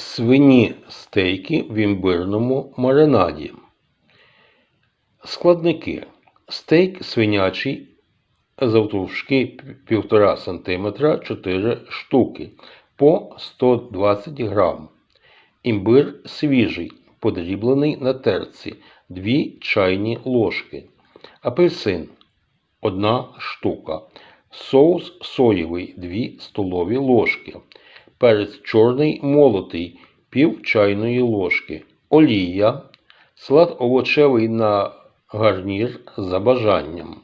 Свині стейки в імбирному маринаді. Складники. Стейк свинячий завтовшки 1,5 см 4 штуки по 120 грам. Імбир свіжий, подріблений на терці 2 чайні ложки. Апельсин 1 штука. Соус соєвий 2 столові ложки. Перець чорний молотий пів чайної ложки. Олія. Салат овочевий на гарнір за бажанням.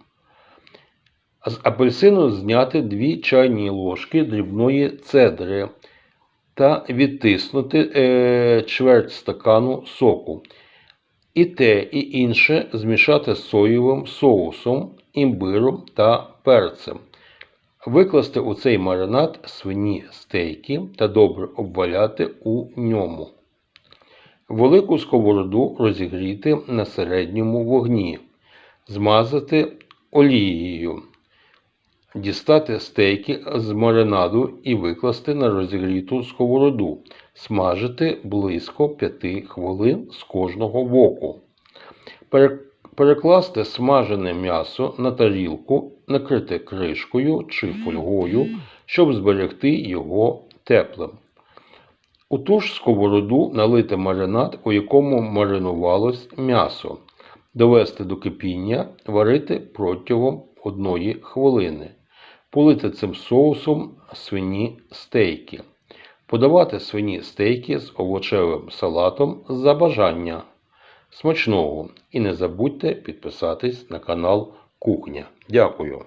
З апельсину зняти 2 чайні ложки дрібної цедри та відтиснути е, чверть стакану соку. І те, і інше змішати з соєвим соусом, імбиром та перцем. Викласти у цей маринад свині стейки та добре обваляти у ньому. Велику сковороду розігріти на середньому вогні, змазати олією, дістати стейки з маринаду і викласти на розігріту сковороду, смажити близько 5 хвилин з кожного боку. Пере- Перекласти смажене м'ясо на тарілку, накрити кришкою чи фольгою, щоб зберегти його теплим. У ту ж сковороду налити маринад, у якому маринувалось м'ясо, довести до кипіння, варити протягом 1 хвилини, полити цим соусом свині стейки, подавати свині стейки з овочевим салатом за бажання. Смачного! І не забудьте підписатись на канал Кухня. Дякую!